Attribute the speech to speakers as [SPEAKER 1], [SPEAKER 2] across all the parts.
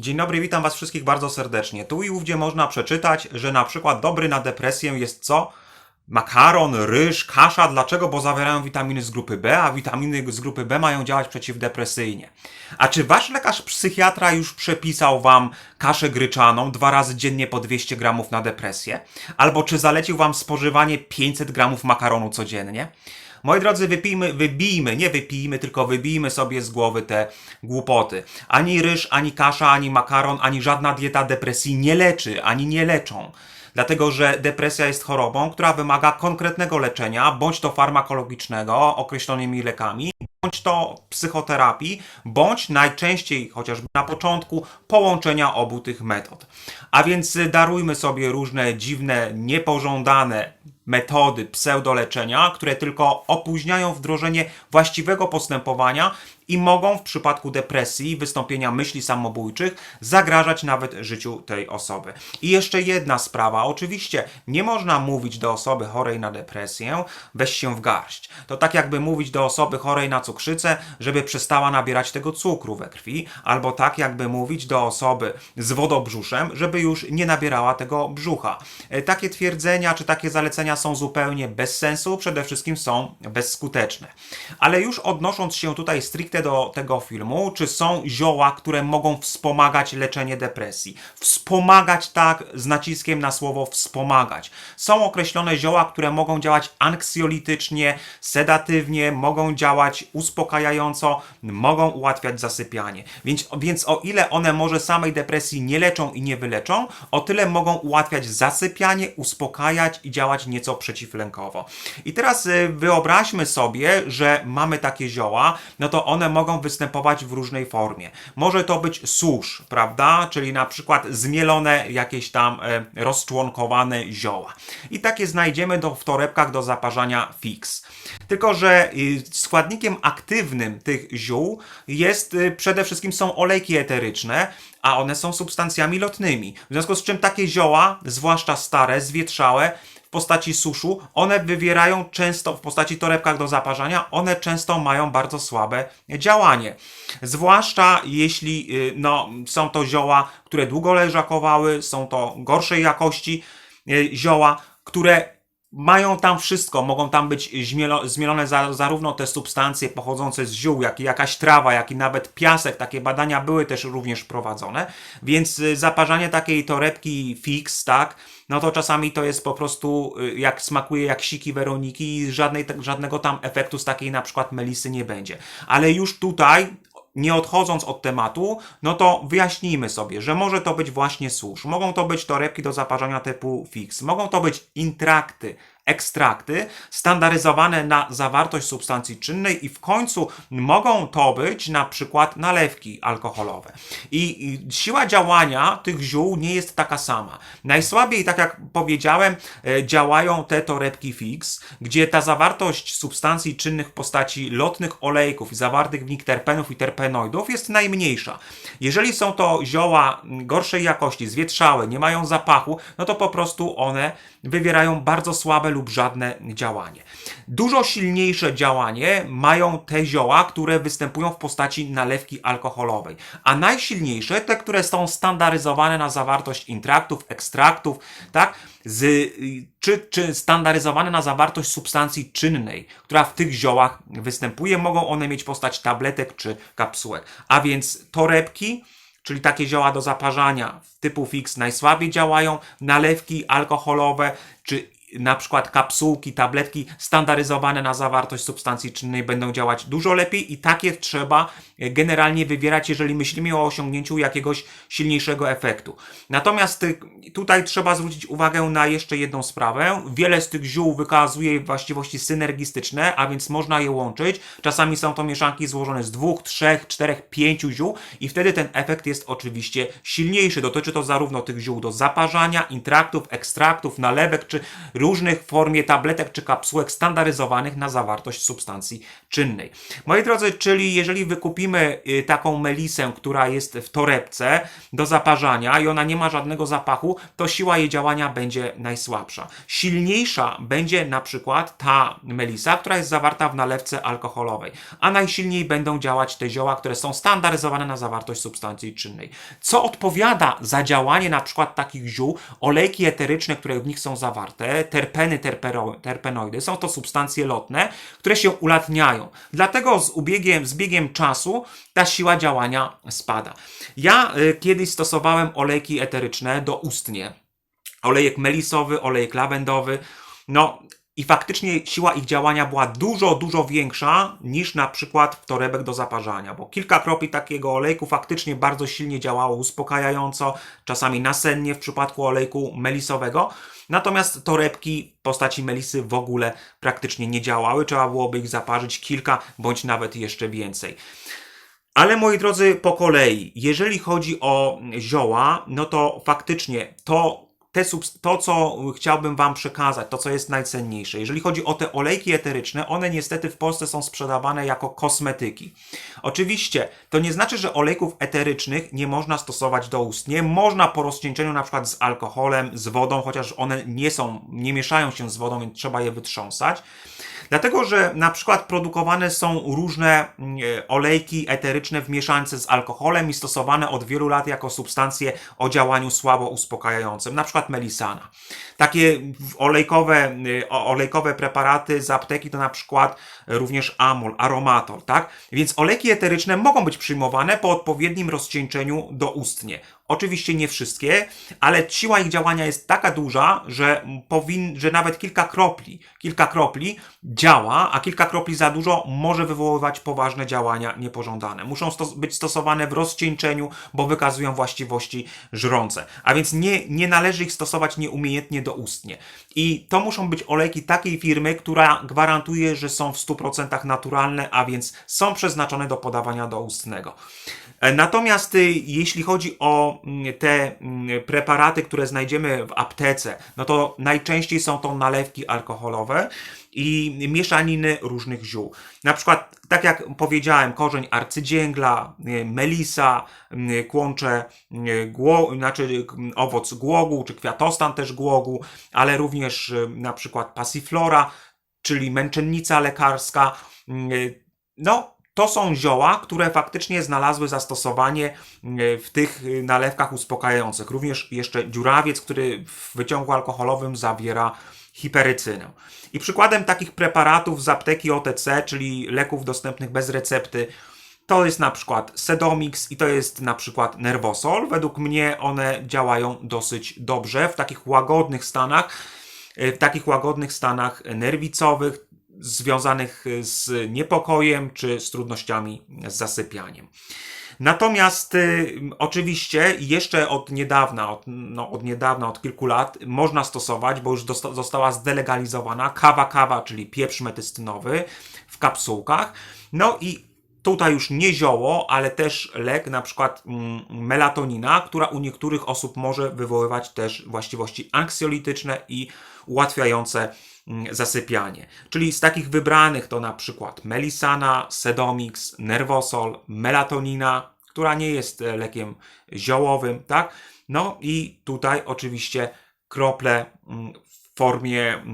[SPEAKER 1] Dzień dobry, witam Was wszystkich bardzo serdecznie. Tu i ówdzie można przeczytać, że na przykład dobry na depresję jest co? Makaron, ryż, kasza. Dlaczego? Bo zawierają witaminy z grupy B, a witaminy z grupy B mają działać przeciwdepresyjnie. A czy Wasz lekarz psychiatra już przepisał Wam kaszę gryczaną dwa razy dziennie po 200 gramów na depresję? Albo czy zalecił Wam spożywanie 500 gramów makaronu codziennie? Moi drodzy, wypijmy, wybijmy, nie wypijmy, tylko wybijmy sobie z głowy te głupoty. Ani ryż, ani kasza, ani makaron, ani żadna dieta depresji nie leczy, ani nie leczą. Dlatego, że depresja jest chorobą, która wymaga konkretnego leczenia, bądź to farmakologicznego, określonymi lekami, bądź to psychoterapii, bądź najczęściej, chociażby na początku, połączenia obu tych metod. A więc darujmy sobie różne dziwne, niepożądane metody pseudoleczenia, które tylko opóźniają wdrożenie właściwego postępowania i mogą w przypadku depresji, wystąpienia myśli samobójczych zagrażać nawet życiu tej osoby. I jeszcze jedna sprawa. Oczywiście nie można mówić do osoby chorej na depresję, weź się w garść. To tak jakby mówić do osoby chorej na cukrzycę, żeby przestała nabierać tego cukru we krwi, albo tak jakby mówić do osoby z wodobrzuszem, żeby już nie nabierała tego brzucha. E, Takie twierdzenia czy takie zalecenia są zupełnie bez sensu, przede wszystkim są bezskuteczne. Ale już odnosząc się tutaj stricte do tego filmu, czy są zioła, które mogą wspomagać leczenie depresji? Wspomagać tak z naciskiem na słowo wspomagać. Są określone zioła, które mogą działać anksjolitycznie, sedatywnie, mogą działać uspokajająco, mogą ułatwiać zasypianie. Więc, więc o ile one może samej depresji nie leczą i nie wyleczą, o tyle mogą ułatwiać zasypianie, uspokajać i działać nieco przeciwlękowo. I teraz y, wyobraźmy sobie, że mamy takie zioła, no to one mogą występować w różnej formie. Może to być susz, prawda? Czyli na przykład zmielone jakieś tam e, rozczłonkowane zioła. I takie znajdziemy do, w torebkach do zaparzania fix. Tylko, że y, składnikiem aktywnym tych ziół jest y, przede wszystkim są olejki eteryczne, a one są substancjami lotnymi. W związku z czym takie zioła, zwłaszcza stare, zwietrzałe, w postaci suszu, one wywierają często w postaci torebkach do zaparzania, one często mają bardzo słabe działanie. Zwłaszcza jeśli y, no, są to zioła, które długo leżakowały, są to gorszej jakości y, zioła, które mają tam wszystko, mogą tam być zmielo, zmielone za, zarówno te substancje pochodzące z ziół, jak i jakaś trawa, jak i nawet piasek. Takie badania były też również prowadzone, więc y, zaparzanie takiej torebki fix, tak, no to czasami to jest po prostu y, jak smakuje jak siki Weroniki i żadnej, żadnego tam efektu z takiej na przykład melisy nie będzie. Ale już tutaj nie odchodząc od tematu, no to wyjaśnijmy sobie, że może to być właśnie susz, mogą to być torebki do zaparzania typu fix, mogą to być intrakty, ekstrakty standaryzowane na zawartość substancji czynnej i w końcu mogą to być na przykład nalewki alkoholowe. I i siła działania tych ziół nie jest taka sama. Najsłabiej, tak jak powiedziałem, e, działają te torebki fix, gdzie ta zawartość substancji czynnych w postaci lotnych olejków i zawartych w nich terpenów i terpenoidów jest najmniejsza. Jeżeli są to zioła gorszej jakości, zwietrzałe, nie mają zapachu, no to po prostu one wywierają bardzo słabe lub żadne działanie. Dużo silniejsze działanie mają te zioła, które występują w postaci nalewki alkoholowej, a najsilniejsze te, które są standaryzowane na zawartość intraktów, ekstraktów, tak? Z, czy, czy standaryzowane na zawartość substancji czynnej, która w tych ziołach występuje, mogą one mieć postać tabletek czy kapsułek. A więc torebki, czyli takie zioła do zaparzania typu fix najsłabiej działają, nalewki alkoholowe czy na przykład kapsułki, tabletki standaryzowane na zawartość substancji czynnej będą działać dużo lepiej i takie trzeba e, generalnie wywierać, jeżeli myślimy o osiągnięciu jakiegoś silniejszego efektu. Natomiast y, tutaj trzeba zwrócić uwagę na jeszcze jedną sprawę. Wiele z tych ziół wykazuje właściwości synergistyczne, a więc można je łączyć. Czasami są to mieszanki złożone z dwóch, trzech, czterech, pięciu ziół i wtedy ten efekt jest oczywiście silniejszy. Dotyczy to zarówno tych ziół do zaparzania, intraktów, ekstraktów, nalewek czy różnych formie tabletek czy kapsułek standaryzowanych na zawartość substancji czynnej. Moi drodzy, czyli jeżeli wykupimy y, taką melisę, która jest w torebce do zaparzania i ona nie ma żadnego zapachu, to siła jej działania będzie najsłabsza. Silniejsza będzie na przykład ta melisa, która jest zawarta w nalewce alkoholowej, a najsilniej będą działać te zioła, które są standaryzowane na zawartość substancji czynnej. Co odpowiada za działanie na przykład takich ziół, olejki eteryczne, które w nich są zawarte, terpeny, terpenoidy, są to substancje lotne, które się ulatniają. Dlatego z ubiegiem, z biegiem czasu ta siła działania spada. Ja y, kiedyś stosowałem olejki eteryczne doustnie. Olejek melisowy, olejek lawendowy. No i faktycznie siła ich działania była dużo, dużo większa niż na przykład torebek do zaparzania, bo kilka kropli takiego olejku faktycznie bardzo silnie działało uspokajająco, czasami nasennie w przypadku olejku melisowego. Natomiast torebki w postaci melisy w ogóle praktycznie nie działały, trzeba byłoby ich zaparzyć kilka bądź nawet jeszcze więcej. Ale moi drodzy, po kolei, jeżeli chodzi o zioła, no to faktycznie to, te, to, co chciałbym Wam przekazać, to, co jest najcenniejsze, jeżeli chodzi o te olejki eteryczne, one niestety w Polsce są sprzedawane jako kosmetyki. Oczywiście, to nie znaczy, że olejków eterycznych nie można stosować doustnie. Można po rozcieńczeniu na przykład z alkoholem, z wodą, chociaż one nie są, nie mieszają się z wodą, więc trzeba je wytrząsać. Dlatego, że na przykład produkowane są różne mm, e, olejki eteryczne w mieszance z alkoholem i stosowane od wielu lat jako substancje o działaniu słabo uspokajającym, na przykład melisana. Takie olejkowe, y, olejkowe preparaty z apteki to na przykład również amol, aromatol, tak? Więc olejki eteryczne mogą być przyjmowane po odpowiednim rozcieńczeniu doustnie. Oczywiście nie wszystkie, ale siła ich działania jest taka duża, że, powin, że nawet kilka kropli, kilka kropli działa, a kilka kropli za dużo może wywoływać poważne działania niepożądane. Muszą stos- być stosowane w rozcieńczeniu, bo wykazują właściwości żrące. A więc nie, nie należy ich stosować nieumiejętnie doustnie. I to muszą być olejki takiej firmy, która gwarantuje, że są w 100% naturalne, a więc są przeznaczone do podawania doustnego. E, Natomiast y, jeśli chodzi o te mm, preparaty, które znajdziemy w aptece, no to najczęściej są to nalewki alkoholowe i mieszaniny różnych ziół. Na przykład, tak jak powiedziałem, korzeń arcydzięgla, y, melisa, y, kłącze, y, gło, znaczy owoc głogu, czy kwiatostan też głogu, ale również na przykład passiflora, czyli męczennica lekarska. No, to są zioła, które faktycznie znalazły zastosowanie y, w tych y, nalewkach uspokajających. Również jeszcze dziurawiec, który w wyciągu alkoholowym zawiera hiperycynę. I przykładem takich preparatów z apteki OTC, czyli leków dostępnych bez recepty, to jest na przykład Sedomix i to jest na przykład Nervosol. Według mnie one działają dosyć dobrze w takich łagodnych stanach, y, w takich łagodnych stanach nerwicowych, związanych z niepokojem czy z trudnościami z zasypianiem. Natomiast y, oczywiście jeszcze od niedawna, od, no, od niedawna, od kilku lat można stosować, bo już dosta- została zdelegalizowana kawa kawa, czyli pieprz metystynowy w kapsułkach. No i tutaj już nie zioło, ale też lek, na przykład mm, melatonina, która u niektórych osób może wywoływać też właściwości anksjolityczne i ułatwiające mm, zasypianie. Czyli z takich wybranych to na przykład melisana, sedomix, nervosol, melatonina, która nie jest e, lekiem ziołowym, tak? No i tutaj oczywiście krople mm, w formie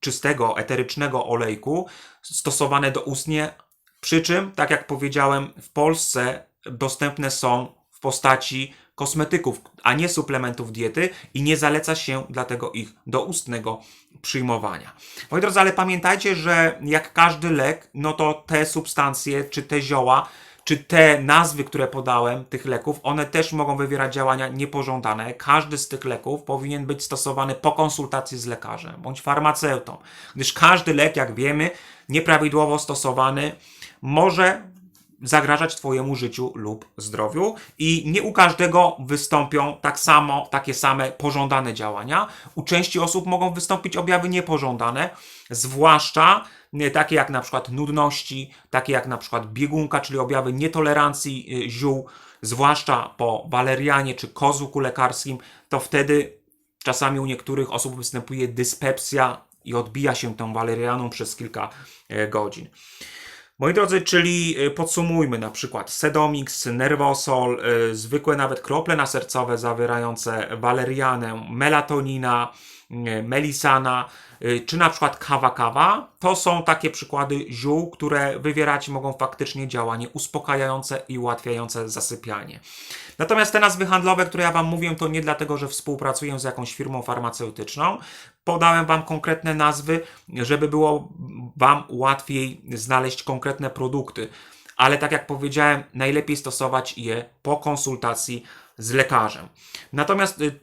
[SPEAKER 1] czystego, eterycznego olejku stosowane doustnie, przy czym, tak jak powiedziałem, w Polsce dostępne są w postaci kosmetyków, a nie suplementów diety i nie zaleca się dlatego ich doustnego przyjmowania. Moi drodzy, ale pamiętajcie, że jak każdy lek, no to te substancje czy te zioła czy te nazwy, które podałem, tych leków, one też mogą wywierać działania niepożądane. Każdy z tych leków powinien być stosowany po konsultacji z lekarzem bądź farmaceutą, gdyż każdy lek, jak wiemy, nieprawidłowo stosowany może zagrażać Twojemu życiu lub zdrowiu i nie u każdego wystąpią tak samo, takie same pożądane działania. U części osób mogą wystąpić objawy niepożądane, zwłaszcza takie jak na przykład nudności, takie jak na przykład biegunka, czyli objawy nietolerancji y, ziół, zwłaszcza po walerianie czy kozłku lekarskim, to wtedy czasami u niektórych osób występuje dyspepsja i odbija się tą walerianą przez kilka e, godzin. Moi drodzy, czyli e, podsumujmy na przykład Sedomix, Nervosol, e, zwykłe nawet krople nasercowe zawierające walerianę, melatonina, melisana, e, czy na przykład kawa kawa, to są takie przykłady ziół, które wywierać mogą faktycznie działanie uspokajające i ułatwiające zasypianie. Natomiast te nazwy handlowe, które ja Wam mówię, to nie dlatego, że współpracuję z jakąś firmą farmaceutyczną. Podałem Wam konkretne nazwy, żeby było Wam łatwiej znaleźć konkretne produkty. Ale tak jak powiedziałem, najlepiej stosować je po konsultacji z lekarzem. Natomiast y,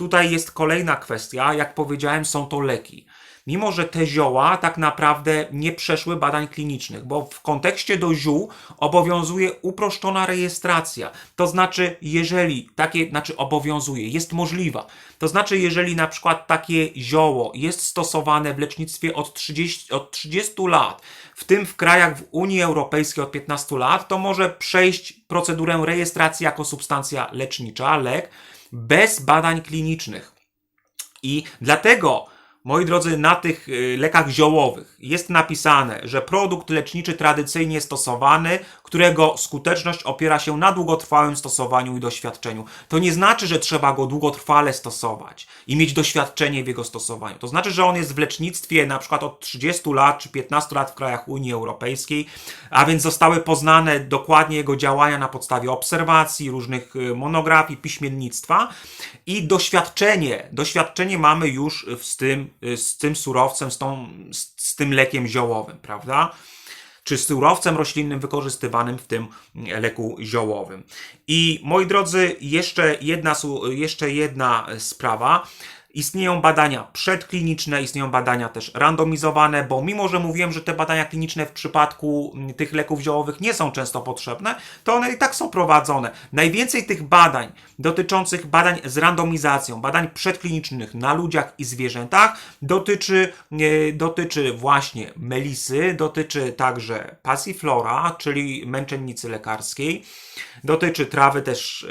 [SPEAKER 1] tutaj jest kolejna kwestia. Jak powiedziałem, są to leki mimo że te zioła tak naprawdę nie przeszły badań klinicznych, bo w kontekście do ziół obowiązuje uproszczona rejestracja. To znaczy, jeżeli takie, znaczy obowiązuje, jest możliwa. To znaczy, jeżeli na przykład takie zioło jest stosowane w lecznictwie od 30, od 30 lat, w tym w krajach w Unii Europejskiej od 15 lat, to może przejść procedurę rejestracji jako substancja lecznicza, lek, bez badań klinicznych. I dlatego Moi drodzy, na tych y, lekach ziołowych jest napisane, że produkt leczniczy tradycyjnie stosowany, którego skuteczność opiera się na długotrwałym stosowaniu i doświadczeniu. To nie znaczy, że trzeba go długotrwale stosować i mieć doświadczenie w jego stosowaniu. To znaczy, że on jest w lecznictwie na przykład od 30 lat czy 15 lat w krajach Unii Europejskiej, a więc zostały poznane dokładnie jego działania na podstawie obserwacji, różnych y, monografii, piśmiennictwa i doświadczenie. Doświadczenie mamy już z tym, y, z tym surowcem, z, tą, z tym lekiem ziołowym, prawda? Czy surowcem roślinnym wykorzystywanym w tym leku ziołowym. I moi drodzy, jeszcze jedna, jeszcze jedna sprawa. Istnieją badania przedkliniczne, istnieją badania też randomizowane, bo mimo, że mówiłem, że te badania kliniczne w przypadku mm, tych leków ziołowych nie są często potrzebne, to one i tak są prowadzone. Najwięcej tych badań dotyczących badań z randomizacją, badań przedklinicznych na ludziach i zwierzętach dotyczy, e, dotyczy właśnie melisy, dotyczy także passiflora, czyli męczennicy lekarskiej, dotyczy trawy też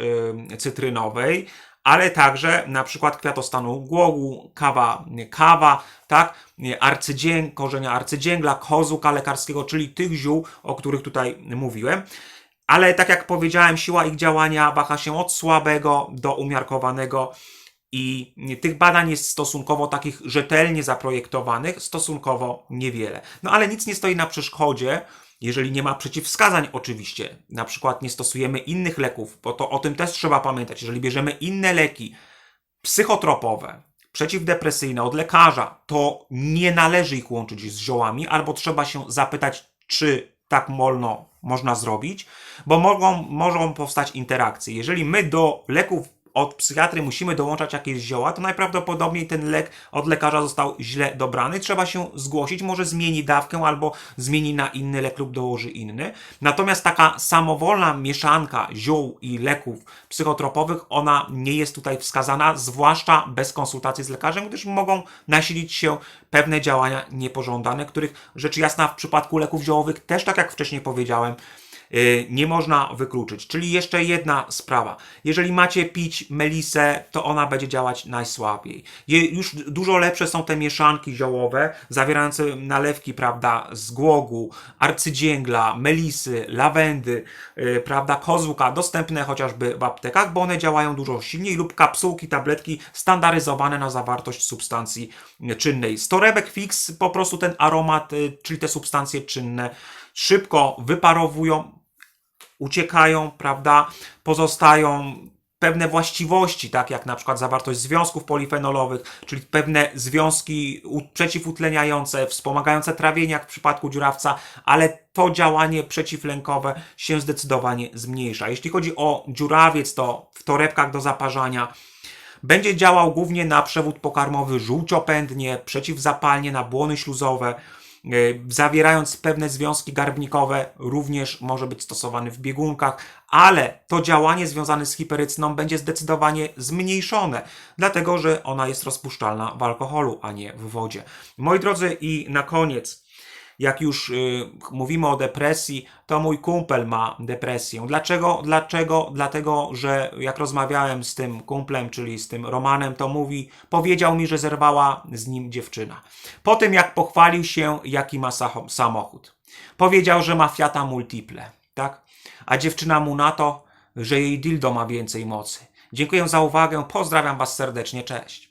[SPEAKER 1] yy, cytrynowej, ale także na przykład kwiatostanu głogu, kawa, kawa, tak, arcydzięg, korzenia arcydzięgla, kozuka lekarskiego, czyli tych ziół, o których tutaj mówiłem. Ale tak jak powiedziałem, siła ich działania waha się od słabego do umiarkowanego i tych badań jest stosunkowo takich rzetelnie zaprojektowanych, stosunkowo niewiele. No ale nic nie stoi na przeszkodzie, jeżeli nie ma przeciwwskazań, oczywiście, na przykład nie stosujemy innych leków, bo to o tym też trzeba pamiętać. Jeżeli bierzemy inne leki psychotropowe, przeciwdepresyjne od lekarza, to nie należy ich łączyć z ziołami, albo trzeba się zapytać, czy tak wolno można zrobić, bo mogą, mogą powstać interakcje. Jeżeli my do leków od psychiatry musimy dołączać jakieś zioła, to najprawdopodobniej ten lek od lekarza został źle dobrany. Trzeba się zgłosić, może zmieni dawkę albo zmieni na inny lek lub dołoży inny. Natomiast taka samowolna mieszanka ziół i leków psychotropowych, ona nie jest tutaj wskazana, zwłaszcza bez konsultacji z lekarzem, gdyż mogą nasilić się pewne działania niepożądane, których rzecz jasna w przypadku leków ziołowych też, tak jak wcześniej powiedziałem, nie można wykluczyć. Czyli jeszcze jedna sprawa. Jeżeli macie pić melisę, to ona będzie działać najsłabiej. Już dużo lepsze są te mieszanki ziołowe, zawierające nalewki, prawda, z głogu, arcydzięgla, melisy, lawendy, y, prawda, kozłuka, dostępne chociażby w aptekach, bo one działają dużo silniej, lub kapsułki, tabletki standaryzowane na zawartość substancji czynnej. Z torebek fix po prostu ten aromat, y, czyli te substancje czynne szybko wyparowują, uciekają, prawda? Pozostają pewne właściwości, tak jak na przykład zawartość związków polifenolowych, czyli pewne związki przeciwutleniające, wspomagające trawienie, jak w przypadku dziurawca, ale to działanie przeciwlękowe się zdecydowanie zmniejsza. Jeśli chodzi o dziurawiec, to w torebkach do zaparzania będzie działał głównie na przewód pokarmowy żółciopędnie, przeciwzapalnie, na błony śluzowe, zawierając pewne związki garbnikowe, również może być stosowany w biegunkach, ale to działanie związane z hiperycną będzie zdecydowanie zmniejszone, dlatego że ona jest rozpuszczalna w alkoholu, a nie w wodzie. Moi drodzy, i na koniec. Jak już y, mówimy o depresji, to mój kumpel ma depresję. Dlaczego? Dlaczego? Dlatego, że jak rozmawiałem z tym kumplem, czyli z tym Romanem, to mówi, powiedział mi, że zerwała z nim dziewczyna. Po tym, jak pochwalił się, jaki ma samochód. Powiedział, że ma Fiata Multiple, tak? A dziewczyna mu na to, że jej dildo ma więcej mocy. Dziękuję za uwagę, pozdrawiam Was serdecznie, cześć.